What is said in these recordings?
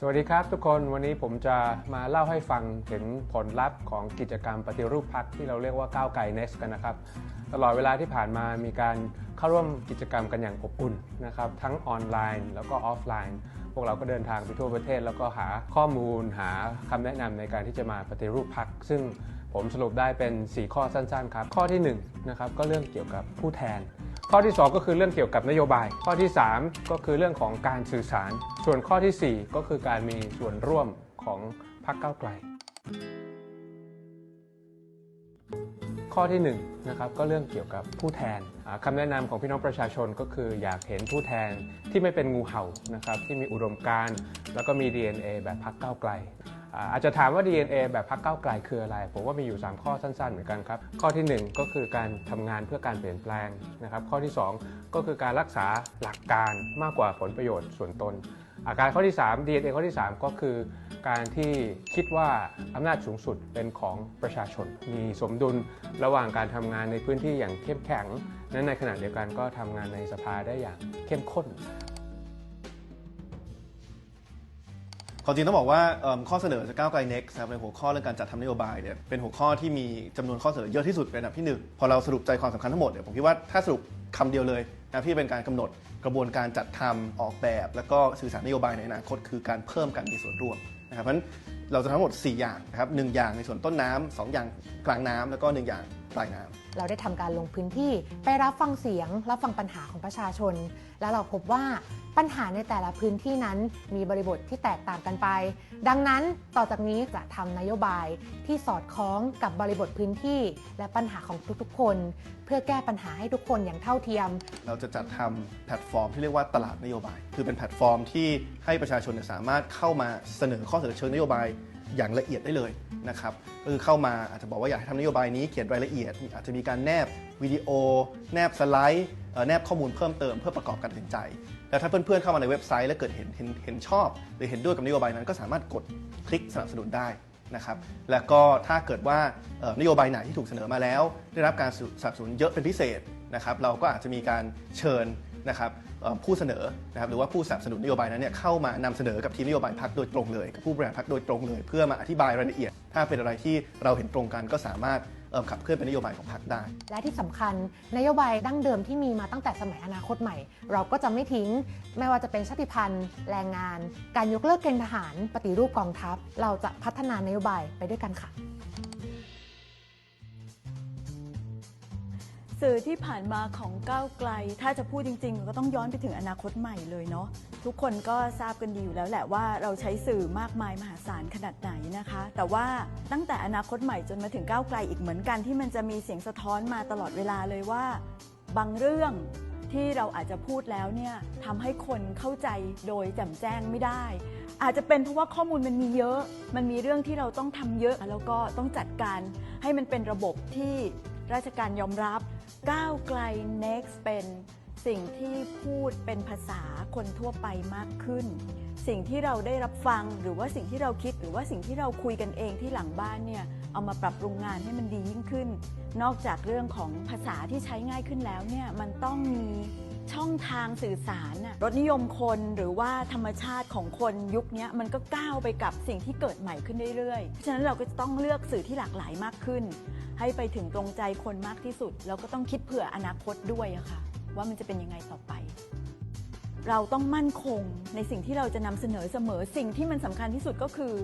สวัสดีครับทุกคนวันนี้ผมจะมาเล่าให้ฟังถึงผลลัพธ์ของกิจกรรมปฏิรูปพักที่เราเรียกว่าก้าวไกล Next กันนะครับ ตลอดเวลาที่ผ่านมามีการ เข้าร่วมกิจกรรมกันอย่างอบอุ่นนะครับทั้งออนไลน์แล้วก็ออฟไลน์ พวกเราก็เดินทางไปทั่วประเทศ แล้วก็หาข้อมูลหาคำแนะนำในการที่จะมาปฏิรูปพักซึ่งผมสรุปได้เป็น 4 ข้อสั้นๆครับ ข้อที่1นะครับก็เรื่องเกี่ยวกับผู้แทน ข้อที่ 2 ก็คือเรื่องเกี่ยวกับนโยบาย ข้อที่ 3 ก็คือเรื่องของการสื่อสาร ส่วนข้อทีสี่4 ก็คือการมีส่วนร่วมของพรรคก้าวไกล ข้อที่1นะครับก็เรื่องเกี่ยวกับผู้แทนอ่าคำแนะนำของพี่น้องประชาชนก็คืออยากเห็นผู้แทนที่ไม่เป็นงูเห่านะครับที่มีอุดมการณ์แล้วก็มี DNA แบบพรรคก้าวไกล อาจจะถามว่า DNA แบบพรรคก้าไกลคืออะไร ผมว่ามีอยู่ 3 ข้อสั้นๆ เหมือนกันครับ ข้อทีหนึ่1 ก็คือการทำงานเพื่อการเปลี่ยนแปลงนะครับข้อที่ 2 ก็คือการรักษาหลักการมากกว่าผลประโยชน์ส่วนตน อาการข้อที่ 3 DNA ข้อที่ 3 ก็คือ การที่คิดว่าอำนาจสูงสุดเป็นของประชาชน มีสมดุลระหว่างการทำงานในพื้นที่อย่างเข้มแข็งและในขณะเดียวกันก็ทำงานในสภาได้อย่างเข้มข้นความจริงต้องบอกว่าข้อเสนอจากก้าวไกล next นะครับในหัวข้อเรื่องการจัดทำนโยบายเนี่ยเป็นหัวข้อที่มีจำนวนข้อเสนอเยอะที่สุดเป็นอันดับที่หนึ่งพอเราสรุปใจความสำคัญทั้งหมดเนี่ยผมคิดว่าถ้าสรุปคำเดียวเลยนะที่เป็นการกำหนดกระบวนการจัดทำออกแบบ แล้วก็สื่อสารนโยบายในอนาคตคือการเพิ่มการมีส่วนร่วม นะครับเพราะฉะนั้นเราจะทั้งหมด 4 อย่างนะครับหนึ่งอย่างในส่วนต้นน้ำสองอย่างกลางน้ำแล้วก็หนึ่งอย่าง ปลายน้ำเราได้ทำการลงพื้นที่ไปรับฟังเสียง รับฟังปัญหาของประชาชน แล้วเราพบว่าปัญหาในแต่ละพื้นที่นั้นมีบริบทที่แตกต่างกันไป ดังนั้นต่อจากนี้จะทำนโยบายที่สอดคล้องกับบริบทพื้นที่ และปัญหาของทุกๆ คน เพื่อแก้ปัญหาให้ทุกคนอย่างเท่าเทียม เราจะจัดทำแพลตฟอร์มที่เรียกว่าตลาดนโยบาย คือเป็นแพลตฟอร์มที่ให้ประชาชนเนี่ยสามารถเข้ามาเสนอข้อเสนอเชิงนโยบายอย่างละเอียดได้เลย นะครับก็คือเข้ามาอาจจะบอกว่าอยากให้ทำนโยบายนี้เขียนรายละเอียด อาจจะมีการแนบวิดีโอ แนบสไลด์แนบข้อมูลเพิ่มเติมเพื่อประกอบการตัดสินใจ แล้วถ้าเพื่อนๆเข้ามาในเว็บไซต์แล้วเกิดเห็นเห็นเห็นชอบ หรือเห็นด้วยกับนโยบายนั้นก็สามารถกดคลิกสนับสนุนได้นะครับแล้วก็ถ้าเกิดว่านโยบายไหนที่ถูกเสนอมาแล้ว ได้รับการสนับสนุนเยอะเป็นพิเศษนะครับเราก็อาจจะมีการเชิญนะครับผู้เสนอนะครับหรือว่าผู้สนับสนุนนโยบายนั้นเนี่ยเข้ามานำเสนอกับทีมนโยบายพักโดยตรงเลยกับผู้บริหารพักโดยตรงเลย เพื่อมาอธิบายรายละเอียด ถ้าเป็นอะไรที่เราเห็นตรงกันก็สามารถขับเคลื่อนเป็นนโยบายของพรรคได้ และที่สำคัญนโยบายดั้งเดิมที่มีมาตั้งแต่สมัยอนาคตใหม่ เราก็จะไม่ทิ้ง ไม่ว่าจะเป็นชาติพันธุ์ แรงงาน การยกเลิกเกณฑ์ทหาร ปฏิรูปกองทัพ เราจะพัฒนานโยบายไปด้วยกันค่ะ สื่อที่ผ่านมาของก้าวไกล ถ้าจะพูดจริง ๆ ก็ต้องย้อนไปถึงอนาคตใหม่เลยเนาะทุกคนก็ทราบกันดีอยู่แล้วแหละว่าเราใช้สื่อมากมายมหาศาลขนาดไหนนะคะ แต่ว่าตั้งแต่อนาคตใหม่จนมาถึงก้าวไกลอีกเหมือนกันที่มันจะมีเสียงสะท้อนมาตลอดเวลาเลยว่า บางเรื่องที่เราอาจจะพูดแล้วเนี่ยทำให้คนเข้าใจโดยแจ่มแจ้งไม่ได้ อาจจะเป็นเพราะว่าข้อมูลมันมีเยอะ มันมีเรื่องที่เราต้องทำเยอะแล้วก็ต้องจัดการให้มันเป็นระบบที่ ราชการยอมรับก้าวไกล next เป็นสิ่งที่พูดเป็นภาษาคนทั่วไปมากขึ้น สิ่งที่เราได้รับฟังหรือว่าสิ่งที่เราคิดหรือว่าสิ่งที่เราคุยกันเองที่หลังบ้านเนี่ยเอามาปรับปรุงงานให้มันดียิ่งขึ้น นอกจากเรื่องของภาษาที่ใช้ง่ายขึ้นแล้วเนี่ยมันต้องมีางสื่อสารน่ะรสนิยมคนหรือว่าธรรมชาติของคนยุคนี้มันก็ก้าวไปกับสิ่งที่เกิดใหม่ขึ้นเรื่อยๆ เพราะฉะนั้นเราก็จะต้องเลือกสื่อที่หลากหลายมากขึ้น ให้ไปถึงตรงใจคนมากที่สุด แล้วก็ต้องคิดเผื่ออนาคตด้วยอะค่ะ ว่ามันจะเป็นยังไงต่อไป เราต้องมั่นคงในสิ่งที่เราจะนำเสนอเสมอสิ่งที่มันสำคัญที่สุดก็คือ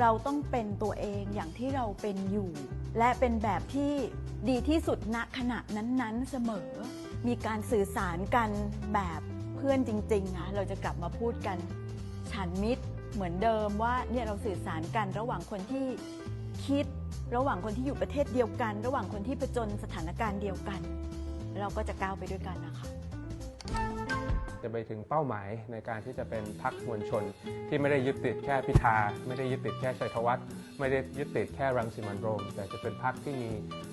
เราต้องเป็นตัวเองอย่างที่เราเป็นอยู่ และเป็นแบบที่ดีที่สุดณขณะนั้นๆเสมอ มีการสื่อสารกันแบบเพื่อนจริงๆนะเราจะกลับมาพูดกันฉันมิตรเหมือนเดิมว่าเนี่ยเราสื่อสารกันระหว่างคนที่คิด ระหว่างคนที่อยู่ประเทศเดียวกัน ระหว่างคนที่ผจญสถานการณ์เดียวกัน เราก็จะก้าวไปด้วยกันนะคะ จะไปถึงเป้าหมายในการที่จะเป็นพักมวลชน ที่ไม่ได้ยึดติดแค่พิธา ไม่ได้ยึดติดแค่ชัยธวัฒน์ไม่ได้ยึดติดแค่รังสิมันโรม แต่จะเป็นพักที่มี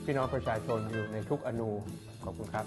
พี่น้องประชาชนอยู่ในทุกอนูขอบคุณครับ